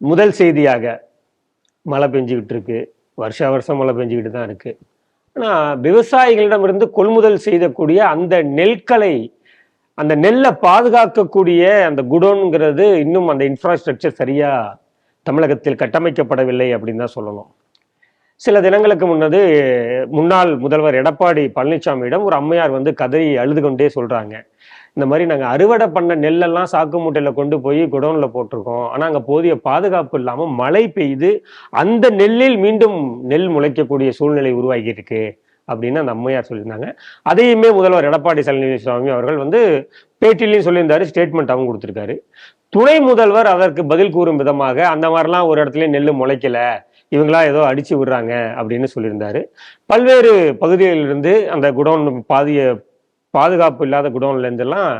முதல் செய்தியாக மழை பெஞ்சிக்கிட்டு இருக்கு வருஷா வருஷம் மழை பெஞ்சிக்கிட்டு தான் இருக்கு. ஆனால் விவசாயிகளிடமிருந்து கொள்முதல் செய்யக்கூடிய அந்த நெல்களை அந்த நெல்லை பாதுகாக்கக்கூடிய அந்த குடோனுங்கிறது இன்னும் அந்த இன்ஃப்ராஸ்ட்ரக்சர் சரியாக தமிழகத்தில் கட்டமைக்கப்படவில்லை அப்படின்னு தான் சொல்லணும். சில தினங்களுக்கு முன்னது முன்னாள் முதல்வர் எடப்பாடி பழனிசாமியிடம் ஒரு அம்மையார் வந்து கதறி அழுது கொண்டே சொல்கிறாங்க இந்த மாதிரி நாங்கள் அறுவடை பண்ண நெல்லெல்லாம் சாக்கு மூட்டையில் கொண்டு போய் குடோனில் போட்டிருக்கோம். ஆனால் அங்கே போதிய பாதுகாப்பு இல்லாமல் மழை பெய்து அந்த நெல்லில் மீண்டும் நெல் முளைக்கக்கூடிய சூழ்நிலை உருவாகி இருக்கு அப்படின்னு அந்த அம்மையார் சொல்லியிருந்தாங்க. அதையுமே முதல்வர் எடப்பாடி பழனிசாமி அவர்கள் வந்து பேட்டிலையும் சொல்லியிருந்தாரு ஸ்டேட்மெண்ட் அவங்க கொடுத்துருக்காரு. துணை முதல்வர் அதற்கு பதில் கூறும் விதமாக அந்த மாதிரிலாம் ஒரு இடத்துலையும் நெல் முளைக்கல இவங்களா ஏதோ அடிச்சு விடுறாங்க அப்படின்னு சொல்லியிருந்தாரு. பல்வேறு பகுதிகளிலிருந்து அந்த குடோன் பாதிய பாதுகாப்பு இல்லாத குடோன்லேருந்துலாம்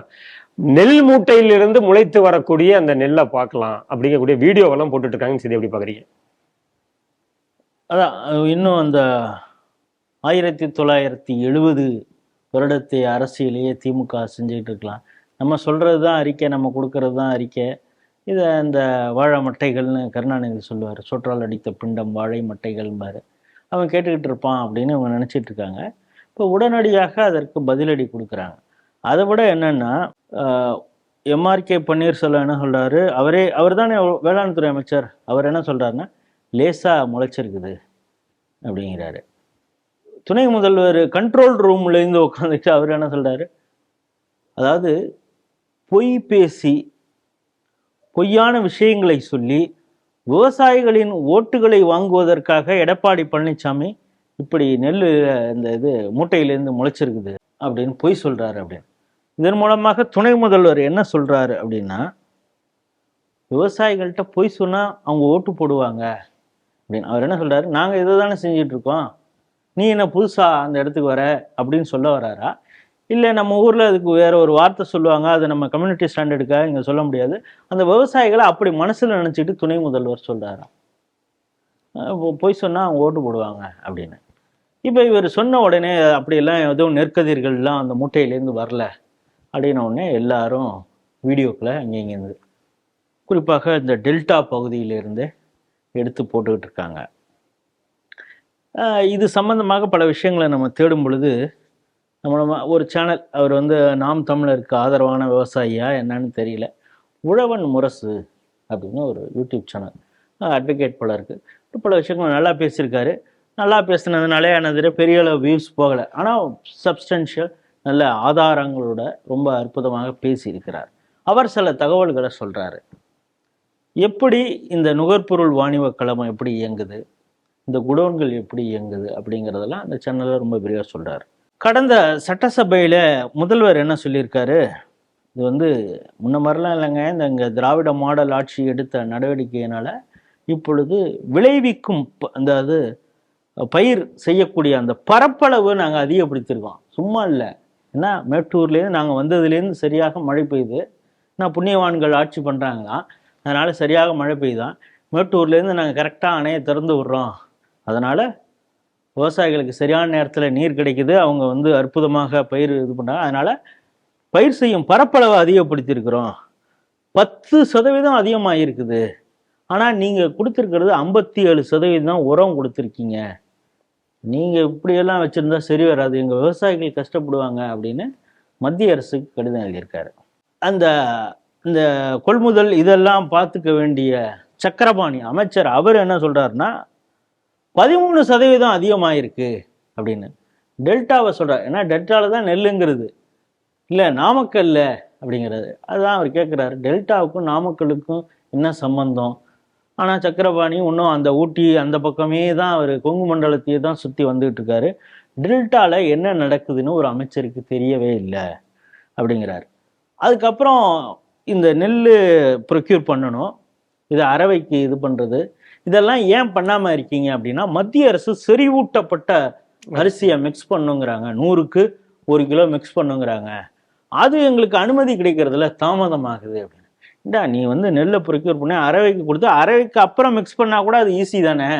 நெல் மூட்டையிலிருந்து முளைத்து வரக்கூடிய அந்த நெல்லை பார்க்கலாம் அப்படிங்கக்கூடிய வீடியோவெல்லாம் போட்டுட்ருக்காங்கன்னு செய்தி எப்படி பார்க்குறீங்க? அதான் இன்னும் அந்த ஆயிரத்தி தொள்ளாயிரத்தி எழுபது வருடத்தை அரசியலையே திமுக செஞ்சுக்கிட்டு இருக்கலாம். நம்ம சொல்கிறது தான் அறிக்கை நம்ம கொடுக்கறது தான் அறிக்கை. இதை இந்த வாழை மட்டைகள்னு கருணாநிதி சொல்லுவார் சொற்றால் அடித்த பிண்டம் வாழை மட்டைகள்பாரு அவன் கேட்டுக்கிட்டு இருப்பான் அப்படின்னு அவங்க நினச்சிட்டு இருக்காங்க. இப்போ உடனடியாக அதற்கு பதிலடி கொடுக்குறாங்க. அதை விட என்னென்னா எம்ஆர்கே பன்னீர்செல்வம் என்ன சொல்கிறாரு அவரே அவர் தானே வேளாண் துறை அமைச்சர். அவர் என்ன சொல்கிறாருன்னா லேசாக முளைச்சிருக்குது அப்படிங்கிறாரு. துணை முதல்வர் கண்ட்ரோல் ரூம்லேருந்து உட்காந்துட்டு அவர் என்ன சொல்கிறாரு அதாவது பொய் பேசி பொய்யான விஷயங்களை சொல்லி விவசாயிகளின் ஓட்டுகளை வாங்குவதற்காக எடப்பாடி பழனிசாமி இப்படி நெல் இந்த இது மூட்டையிலேருந்து முளைச்சிருக்குது அப்படின்னு பொய் சொல்கிறாரு அப்படின்னு. இதன் மூலமாக துணை முதல்வர் என்ன சொல்கிறாரு அப்படின்னா விவசாயிகள்கிட்ட பொய் சொன்னால் அவங்க ஓட்டு போடுவாங்க அப்படின்னு. அவர் என்ன சொல்கிறாரு நாங்கள் இதை தானே செஞ்சிட்ருக்கோம் நீ என்ன புதுசாக அந்த இடத்துக்கு வர அப்படின்னு சொல்ல வராரா? இல்லை நம்ம ஊரில் அதுக்கு வேற ஒரு வார்த்தை சொல்லுவாங்க அது நம்ம கம்யூனிட்டி ஸ்டாண்டர்டுக்காக இங்கே சொல்ல முடியாது. அந்த விவசாயிகளை அப்படி மனசில் நினச்சிட்டு துணை முதல்வர் சொல்கிறாரா பொய் சொன்னால் அவங்க ஓட்டு போடுவாங்க அப்படின்னு. இப்போ இவர் சொன்ன உடனே அப்படியெல்லாம் எதுவும் நெற்கதிர்கள்லாம் அந்த மூட்டையிலேருந்து வரல அப்படின்ன உடனே எல்லாரும் வீடியோக்களை அங்கே இங்கேருந்து குறிப்பாக இந்த டெல்டா பகுதியிலிருந்து எடுத்து போட்டுக்கிட்டு இருக்காங்க. இது சம்பந்தமாக பல விஷயங்களை நம்ம தேடும் பொழுது நம்ம ஒரு சேனல் அவர் வந்து நாம் தமிழருக்கு ஆதரவான விவசாயியா என்னன்னு தெரியல. உழவன் முரசு அப்படின்னு ஒரு யூடியூப் சேனல் அட்வொகேட் போல இருக்குது பல விஷயங்கள் நல்லா பேசியிருக்காரு. நல்லா பேசுனதுனாலே எனது பெரிய அளவு வியூஸ் போகலை. ஆனால் சப்ஸ்டன்ஷியல் நல்ல ஆதாரங்களோட ரொம்ப அற்புதமாக பேசியிருக்கிறார். அவர் சில தகவல்களை சொல்கிறாரு எப்படி இந்த நுகர்பொருள் வாணிப கழகம் எப்படி இயங்குது? இந்த குடோன்கள் எப்படி இயங்குது? அப்படிங்கிறதெல்லாம் அந்த சேனலில் ரொம்ப விரிவாக சொல்கிறார் கடந்த சட்டசபையில் முதல்வர் என்ன சொல்லியிருக்காரு? இது வந்து முன்ன மாதிரிலாம் இல்லைங்க. இந்த இங்கே திராவிட மாடல் ஆட்சி எடுத்த நடவடிக்கையினால் இப்பொழுது விளைவிக்கும் ப- பயிர் செய்யக்கூடிய அந்த பரப்பளவு நாங்கள் அதிகப்படுத்தியிருக்கோம் சும்மா இல்லை. ஏன்னா மேட்டூர்லேருந்து நாங்கள் வந்ததுலேருந்து சரியாக மழை பெய்யுது. நான் புண்ணியவான்கள் ஆட்சி பண்ணுறாங்களாம் அதனால் சரியாக மழை பெய்யுதான். மேட்டூர்லேருந்து நாங்கள் கரெக்டாக அணையை திறந்து விடுறோம். அதனால் விவசாயிகளுக்கு சரியான நேரத்தில் நீர் கிடைக்குது. அவங்க வந்து அற்புதமாக பயிர் இது பண்ணுறாங்க அதனால் பயிர் செய்யும் பரப்பளவை அதிகப்படுத்தியிருக்கிறோம். பத்து சதவீதம் அதிகமாக இருக்குது ஆனால் நீங்கள் கொடுத்துருக்கிறது ஐம்பத்தி ஏழு சதவீதம் தான் உரம் கொடுத்துருக்கீங்க. நீங்கள் இப்படியெல்லாம் வச்சுருந்தா சரி வராது. எங்கள் விவசாயிகள் கஷ்டப்படுவாங்க அப்படின்னு மத்திய அரசுக்கு கடிதம் எழுதியிருக்காரு. அந்த இந்த கொள்முதல் இதெல்லாம் பார்த்துக்க வேண்டிய சக்கரபாணி அமைச்சர் அவர் என்ன சொல்கிறாருன்னா பதிமூணு சதவீதம் அதிகமாயிருக்கு அப்படின்னு. டெல்டாவை சொல்கிறார் ஏன்னா டெல்டாவில் தான் நெல்லுங்கிறது. இல்லை நாமக்கல்ல அப்படிங்கிறது. அதுதான் அவர் கேட்குறாரு டெல்டாவுக்கும் நாமக்கலுக்கும் என்ன சம்பந்தம்? ஆனால் சக்கரபாணி இன்னும் அந்த ஊட்டி அந்த பக்கமே தான் அவர் கொங்கு மண்டலத்தையே தான் சுற்றி வந்துகிட்டு இருக்காரு. டெல்டாவில் என்ன நடக்குதுன்னு ஒரு அமைச்சருக்கு தெரியவே இல்லை அப்படிங்கிறார். அதுக்கப்புறம் இந்த நெல் ப்ரொக்யூர் பண்ணணும் இதை அறவைக்கு இது பண்ணுறது இதெல்லாம் ஏன் பண்ணாமல் இருக்கீங்க அப்படின்னா மத்திய அரசு செறிவூட்டப்பட்ட அரிசியை மிக்ஸ் பண்ணுங்கிறாங்க. நூறுக்கு ஒரு கிலோ மிக்ஸ் பண்ணுங்கிறாங்க. அது எங்களுக்கு அனுமதி கிடைக்கிறதுல தாமதமாகுது அப்படின்னு. டா நீ வந்து நெல்லை ப்ரொக்யூர் பண்ணி அரவைக்கு கொடுத்து அரவைக்கு அப்புறம் மிக்ஸ் பண்ணால் கூட அது ஈஸி தானே?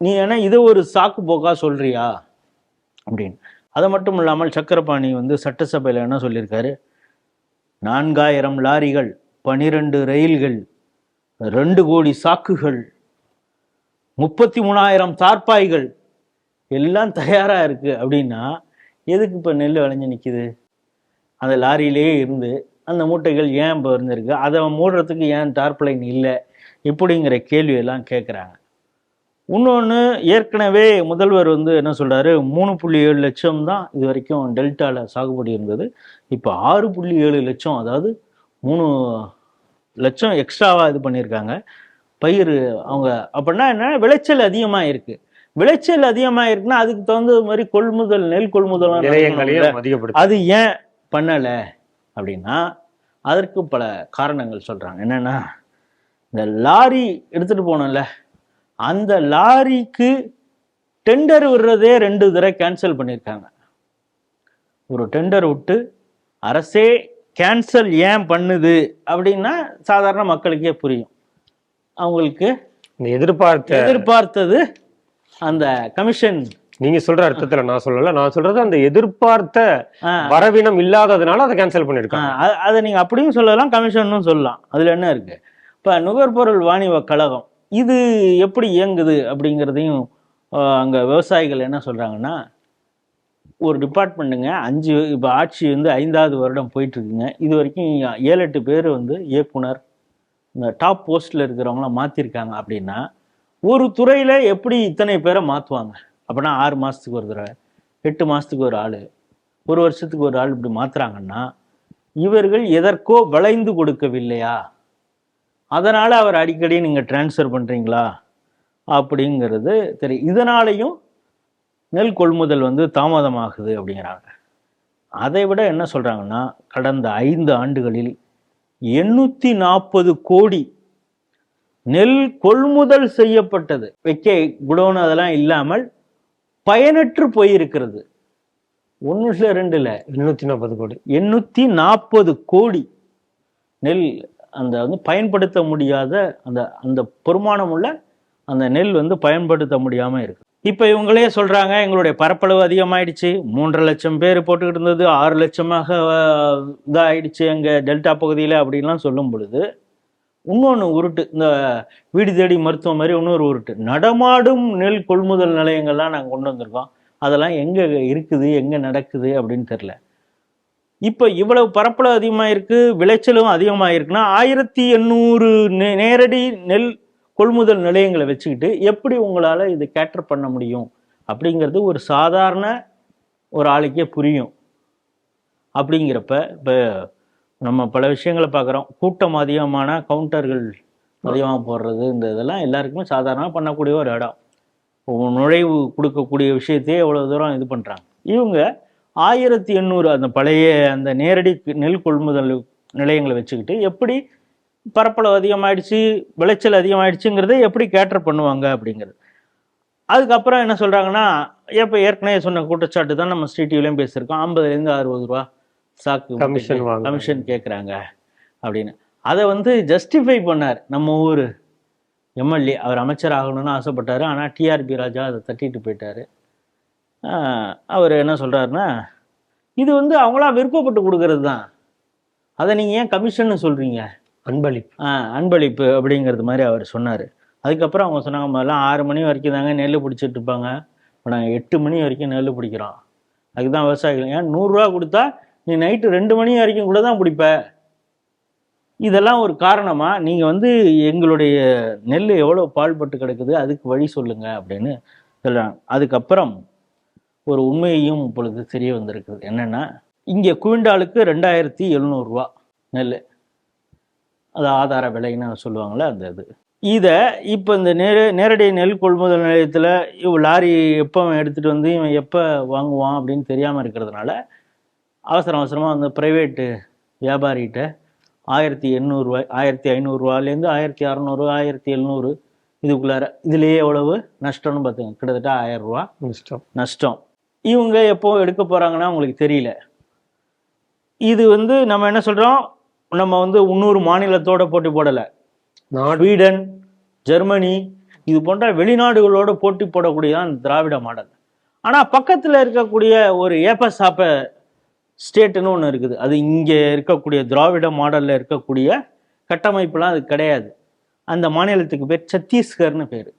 நீ ஏன்னா இதை ஒரு சாக்கு போக்கா சொல்கிறியா அப்படின்னு. அது மட்டும் இல்லாமல் சக்கரபாணி வந்து சட்டசபையில் என்ன சொல்லியிருக்காரு நான்காயிரம் லாரிகள் பனிரெண்டு ரயில்கள் ரெண்டு கோடி சாக்குகள் முப்பத்தி மூணாயிரம் தார்ப்பாய்கள் எல்லாம் தயாராக இருக்குது அப்படின்னா எதுக்கு இப்போ நெல் விளைஞ்சு நிற்கிது அந்த லாரியிலேயே இருந்து அந்த மூட்டைகள் ஏன் இப்போ இருந்திருக்கு அதை மூடுறதுக்கு ஏன் டார்ப்லைன் இல்லை? இப்படிங்கிற கேள்வியெல்லாம் கேட்குறாங்க. இன்னொன்று ஏற்கனவே முதல்வர் வந்து என்ன சொல்றாரு? மூணு புள்ளி ஏழு லட்சம் தான் இது வரைக்கும் டெல்டாவில் சாகுபடி இருந்தது. இப்போ ஆறு புள்ளி ஏழு லட்சம் அதாவது மூணு லட்சம் எக்ஸ்ட்ராவாக இது பண்ணியிருக்காங்க. பயிர் அவங்க. அப்படின்னா என்ன? விளைச்சல் அதிகமாக இருக்கு விளைச்சல் அதிகமாக இருக்குன்னா அதுக்கு தகுந்த மாதிரி கொள்முதல் நெல் கொள்முதல் அது ஏன் பண்ணலை? அப்படின்னா அதற்கு பல காரணங்கள் சொல்றாங்க. என்னன்னா இந்த லாரி எடுத்துட்டு போனோம்ல அந்த லாரிக்கு டெண்டர் விடுறதே ரெண்டு தடவை கேன்சல் பண்ணியிருக்காங்க ஒரு டெண்டர் விட்டு அரசே கேன்சல் ஏன் பண்ணுது? அப்படின்னா சாதாரண மக்களுக்கே புரியும். அவங்களுக்கு இந்த எதிர்பார்த்த எதிர்பார்த்தது அந்த கமிஷன் நீங்க சொல்ற அர்த்தத்துல நான் சொல்லல. நான் சொல்றது அந்த எதிர்பார்த்த வரவினம் இல்லாததுனால அதை கேன்சல் பண்ணிருக்காங்க அதை நீங்க அப்படியும் சொல்லலாம் கமிஷனும் சொல்லலாம். அதுல என்ன இருக்கு? இப்ப நுகர்பொருள் வாணிப கழகம் இது எப்படி இயங்குது அப்படிங்கிறதையும் அங்க விவசாயிகள் என்ன சொல்றாங்கன்னா ஒரு டிபார்ட்மெண்ட்டுங்க அஞ்சு இப்போ ஆட்சி வந்து ஐந்தாவது வருடம் போயிட்டு இருக்குங்க இது வரைக்கும் ஏழு எட்டு பேர் வந்து இயக்குனர் இந்த டாப் போஸ்ட்ல இருக்கிறவங்கள மாத்திருக்காங்க அப்படின்னா ஒரு துறையில எப்படி இத்தனை பேரை மாத்துவாங்க? அப்படின்னா ஆறு மாதத்துக்கு ஒரு தடவை எட்டு மாதத்துக்கு ஒரு ஆள் ஒரு வருஷத்துக்கு ஒரு ஆள் இப்படி மாற்றுறாங்கன்னா இவர்கள் எதற்கோ வளைந்து கொடுக்கவில்லையா? அதனால் அவர் அடிக்கடி நீங்கள் டிரான்ஸ்ஃபர் பண்ணுறீங்களா அப்படிங்கிறது தெரியும். இதனாலையும் நெல் கொள்முதல் வந்து தாமதமாகுது அப்படிங்கிறாங்க. அதை விட என்ன சொல்கிறாங்கன்னா கடந்த ஐந்து ஆண்டுகளில் எண்ணூற்றி நாற்பது கோடி நெல் கொள்முதல் செய்யப்பட்டது. வைக்க குடோன் அதெல்லாம் இல்லாமல் பயனற்று போயிருக்கிறது. ஒன்று இல்லை ரெண்டு இல்லை எண்ணூத்தி நாற்பது கோடி. எண்ணூற்றி நாற்பது கோடி நெல் அந்த வந்து பயன்படுத்த முடியாத அந்த அந்த பெருமானம் உள்ள அந்த நெல் வந்து பயன்படுத்த முடியாமல் இருக்கு. இப்போ இவங்களே சொல்கிறாங்க எங்களுடைய பரப்பளவு அதிகமாயிடுச்சு. மூன்றரை லட்சம் பேர் போட்டுக்கிட்டு இருந்தது ஆறு லட்சமாக அஹ், இதாயிடுச்சு எங்கள் டெல்டா பகுதியில் அப்படின்லாம் சொல்லும் பொழுது இன்னொன்று உருட்டு இந்த வீடு தேடி மருத்துவம் மாதிரி இன்னொரு உருட்டு. நடமாடும் நெல் கொள்முதல் நிலையங்கள்லாம் நாங்கள் கொண்டு வந்திருக்கோம். அதெல்லாம் எங்கே இருக்குது எங்கே நடக்குது அப்படின்னு தெரில இப்போ இவ்வளவு பரப்பளவு அதிகமாக இருக்குது விளைச்சலும் அதிகமாக இருக்குன்னா ஆயிரத்தி எண்ணூறு நே நேரடி நெல் கொள்முதல் நிலையங்களை வச்சுக்கிட்டு எப்படி உங்களால் இது கேட்டர் பண்ண முடியும்? அப்படிங்கிறது ஒரு சாதாரண ஒரு ஆளுக்கே புரியும். அப்படிங்கிறப்ப இப்போ நம்ம பல விஷயங்களை பார்க்குறோம் கூட்டம் அதிகமான கவுண்டர்கள் அதிகமாக போடுறது இந்த இதெல்லாம் எல்லாருக்குமே சாதாரணமாக பண்ணக்கூடிய ஒரு இடம். நுழைவு கொடுக்கக்கூடிய விஷயத்தையே எவ்வளோ தூரம் இது பண்ணுறாங்க இவங்க ஆயிரத்தி எண்ணூறு அந்த பழைய அந்த நேரடி நெல் கொள்முதல் நிலையங்களை வச்சுக்கிட்டு எப்படி பரப்பளவு அதிகமாகிடுச்சு விளைச்சல் அதிகமாகிடுச்சுங்கிறத எப்படி கேட்டர் பண்ணுவாங்க அப்படிங்கிறது. அதுக்கப்புறம் என்ன சொல்கிறாங்கன்னா இப்போ ஏற்கனவே சொன்ன குற்றச்சாட்டு தான் நம்ம ஸ்ரீ டிவிலையும் பேசியிருக்கோம். ஐம்பதுலேருந்து அறுபது ரூபா. சாக்கு கமிஷன் கமிஷன் கேட்குறாங்க அப்படின்னு. அதை வந்து ஜஸ்டிஃபை பண்ணார் நம்ம ஊர். எம்எல்ஏ அவர் அமைச்சர் ஆகணும்னு ஆசைப்பட்டாரு. ஆனால் டிஆர்பி ராஜா அதை தட்டிட்டு போயிட்டாரு. அவர் என்ன சொல்றாருன்னா இது வந்து அவங்களா விருப்பப்பட்டு கொடுக்கறது தான். அதை நீங்கள் ஏன் கமிஷன்னு சொல்கிறீங்க அன்பளிப்பு. அன்பளிப்பு அப்படிங்கிறது மாதிரி அவர் சொன்னார். அதுக்கப்புறம் அவங்க சொன்னாங்க முதல்ல ஆறு மணி வரைக்கும் தாங்க நெல் பிடிச்சிட்டு இருப்பாங்க. இப்போ நாங்கள் எட்டு மணி வரைக்கும் நெல் பிடிக்கிறோம். அதுக்கு தான் விவசாயிகள் ஏன் நூறுரூவா கொடுத்தா நீ நைட்டு ரெண்டு மணி வரைக்கும் கூட தான் பிடிப்ப இதெல்லாம் ஒரு காரணமாக நீங்கள் வந்து எங்களுடைய நெல் எவ்வளோ பால்பட்டு கிடக்குது அதுக்கு வழி சொல்லுங்கள் அப்படின்னு சொல்கிறாங்க அதுக்கப்புறம் ஒரு உண்மையையும் இப்பொழுது தெரிய வந்திருக்குது. என்னென்னா இங்கே குவிண்டாலுக்கு ரெண்டாயிரத்தி எழுநூறுவா நெல். அது ஆதார விலைன்னு சொல்லுவாங்களே அந்த இது. இதை இப்போ இந்த நேர நேரடி நெல் கொள்முதல் நிலையத்தில் இவ் லாரி எப்போ அவன் எடுத்துகிட்டு வந்து இவன் எப்போ வாங்குவான் அப்படின்னு தெரியாமல் இருக்கிறதுனால அவசரம் அவசரமாக அந்த ப்ரைவேட்டு வியாபாரிகிட்ட ஆயிரத்தி எண்ணூறுரூவா ஆயிரத்தி ஐநூறுரூவாலேருந்து ஆயிரத்தி அறநூறு ஆயிரத்தி எழுநூறு இதுக்குள்ளார. இதுலேயே எவ்வளவு? நஷ்டம்னு பார்த்துங்க கிட்டத்தட்ட ஆயிரம் ரூபா. இஷ்டம் நஷ்டம். இவங்க எப்போ எடுக்க போகிறாங்கன்னா உங்களுக்கு தெரியல. இது வந்து நம்ம என்ன சொல்கிறோம் நம்ம வந்து இன்னொரு மாநிலத்தோட போட்டி போடலை. ஸ்வீடன் ஜெர்மனி இது போன்ற வெளிநாடுகளோட போட்டி போடக்கூடியதான் திராவிட மாடல். ஆனால் பக்கத்தில் இருக்கக்கூடிய ஒரு ஏப்பசாப்ப ஸ்டேட்டுன்னு ஒன்று இருக்குது. அது இங்கே இருக்கக்கூடிய திராவிட மாடலில் இருக்கக்கூடிய கட்டமைப்புலாம் அது கிடையாது. அந்த மாநிலத்துக்கு பேர் சத்தீஸ்கர்னு பேர்.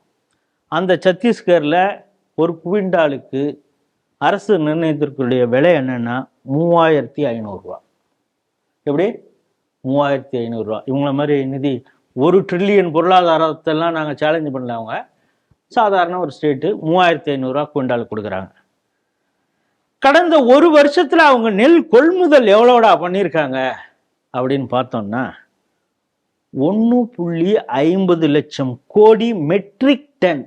அந்த சத்தீஸ்கரில் ஒரு குவிண்டாலுக்கு அரசு நிர்ணயித்திருக்கக்கூடிய விலை என்னென்னா மூவாயிரத்தி ஐநூறுரூவா எப்படி? மூவாயிரத்தி ஐநூறுரூவா இவங்கள மாதிரி நிதி ஒரு ட்ரில்லியன் பொருளாதாரத்தெல்லாம் நாங்கள் சேலஞ்சு பண்ணல அவங்க. சாதாரண ஒரு ஸ்டேட்டு மூவாயிரத்தி ஐநூறுரூவா குவிண்டால் கொடுக்குறாங்க. கடந்த ஒரு வருஷத்தில் அவங்க நெல் கொள்முதல் எவ்வளோடா பண்ணியிருக்காங்க? அப்படின்னு பார்த்தோம்னா ஒன்று புள்ளி ஐம்பது லட்சம் கோடி மெட்ரிக் டன்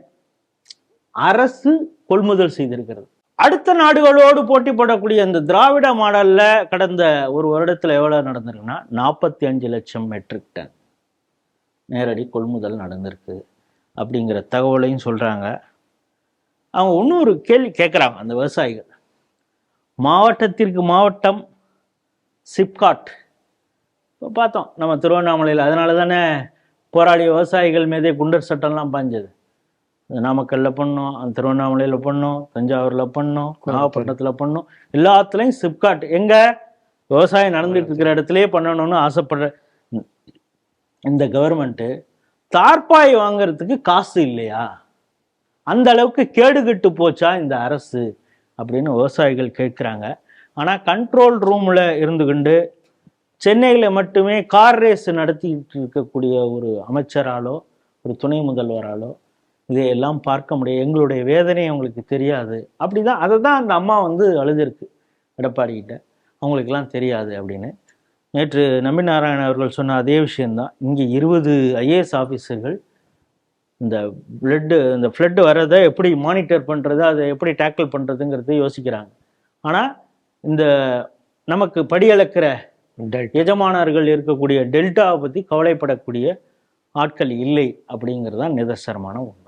அரசு கொள்முதல் செய்திருக்கிறது. அடுத்த நாடுகளோடு போட்டி போடக்கூடிய இந்த திராவிட மாடலில் கடந்த ஒரு வருடத்தில் எவ்வளோ நடந்திருக்குன்னா நாற்பத்தி அஞ்சு லட்சம் மெட்ரிக் டன் நேரடி கொள்முதல் நடந்திருக்கு அப்படிங்கிற தகவலையும் சொல்கிறாங்க அவங்க இன்னொரு கேள்வி கேட்குறாங்க அந்த விவசாயிகள். மாவட்டத்திற்கு மாவட்டம் சிப்காட். இப்போ பார்த்தோம் நம்ம திருவண்ணாமலையில். அதனால தானே போராடிய விவசாயிகள் மீதே குண்டர் சட்டம்லாம் பாஞ்சது. நாமக்கல்ல பண்ணோம் அந்த திருவண்ணாமலையில் பண்ணோம் தஞ்சாவூரில் பண்ணோம் நாகப்பட்டினத்தில் பண்ணோம். எல்லாத்துலேயும் சிப்காட். எங்கே விவசாயம் நடந்துட்டு இருக்கிற இடத்துலயே பண்ணணும்னு ஆசைப்படுற இந்த கவர்மெண்ட்டு தார்பாய் வாங்கிறதுக்கு காசு இல்லையா? அந்த அளவுக்கு கேடுகட்டு போச்சா இந்த அரசு? அப்படின்னு விவசாயிகள் கேட்குறாங்க. ஆனால் கண்ட்ரோல் ரூமில் இருந்துக்கிண்டு சென்னையில் மட்டுமே கார் ரேஸ் நடத்திட்டு இருக்கக்கூடிய ஒரு அமைச்சராலோ ஒரு துணை முதல்வராலோ இதையெல்லாம் பார்க்க முடியும் எங்களுடைய வேதனை அவங்களுக்கு தெரியாது. அப்படிதான் அதை தான் அந்த அம்மா வந்து அழுதுருக்கு எடப்பாடிக்கிட்ட அவங்களுக்கெல்லாம் தெரியாது அப்படின்னு. நேற்று நம்பி நாராயணன் அவர்கள் சொன்ன அதே விஷயந்தான் இங்கே இருபது ஐஏஎஸ் ஆஃபீஸர்கள் இந்த ஃப்ளட்டு இந்த ஃப்ளட்டு வர்றதை எப்படி மானிட்டர் பண்ணுறது அதை எப்படி டேக்கிள் பண்ணுறதுங்கிறத யோசிக்கிறாங்க ஆனால் இந்த நமக்கு படியளக்கிற. எஜமானர்கள் இருக்கக்கூடிய டெல்டாவை பற்றி கவலைப்படக்கூடிய ஆட்கள் இல்லை அப்படிங்கிறது தான் நிதர்சனமான உண்மை